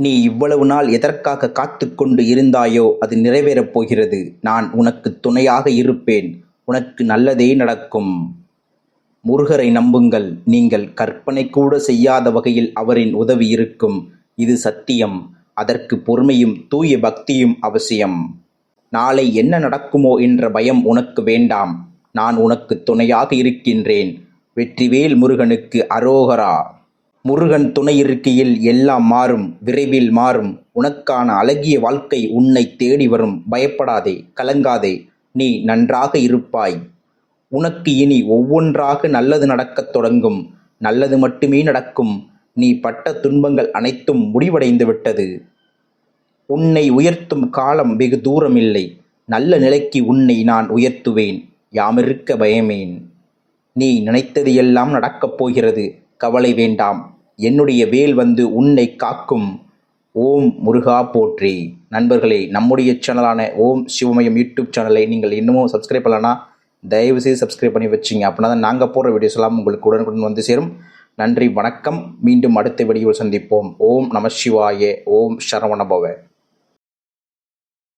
நீ இவ்வளவு நாள் எதற்காக காத்து கொண்டு இருந்தாயோ அது நிறைவேறப் போகிறது. நான் உனக்குத் துணையாக இருப்பேன். உனக்கு நல்லதே நடக்கும். முருகரை நம்புங்கள். நீங்கள் கற்பனை கூட செய்யாத வகையில் அவரின் உதவி இருக்கும். இது சத்தியம். அதற்கு பொறுமையும் தூய பக்தியும் அவசியம். நாளை என்ன நடக்குமோ என்ற பயம் உனக்கு வேண்டாம். நான் உனக்கு துணையாக இருக்கின்றேன். வெற்றிவேல் முருகனுக்கு அரோகரா. முருகன் துணை இருக்கையில் எல்லாம் மாறும் விரைவில் மாறும். உனக்கான அழகிய வாழ்க்கை உன்னை தேடி வரும். பயப்படாதே கலங்காதே நீ நன்றாக இருப்பாய். உனக்கு இனி ஒவ்வொன்றாக நல்லது நடக்கத் தொடங்கும். நல்லது மட்டுமே நடக்கும். நீ பட்ட துன்பங்கள் அனைத்தும் முடிவடைந்து விட்டது. உன்னை உயர்த்தும் காலம் வெகு தூரமில்லை. நல்ல நிலைக்கு உன்னை நான் உயர்த்துவேன். யாமிருக்க பயமேன். நீ நினைத்தது எல்லாம் நடக்கப் போகிறது. கவலை வேண்டாம். என்னுடைய வேல் வந்து உன்னை காக்கும். ஓம் முருகா போற்றி. நண்பர்களே நம்முடைய சேனலான ஓம் சிவமயம் யூடியூப் சேனலை நீங்கள் இன்னமும் சப்ஸ்கிரைப் பண்ணலன்னா தயவு செய்து சப்ஸ்கிரைப் பண்ணி வச்சிங்க. அப்படின்னா தான் நாங்கள் போடுற வீடியோஸ் எல்லாம் உங்களுக்கு உடனுக்குடன் வந்து சேரும். நன்றி வணக்கம். மீண்டும் அடுத்த வீடியோவில் சந்திப்போம். ஓம் நம சிவாய ஓம் சரவணபவ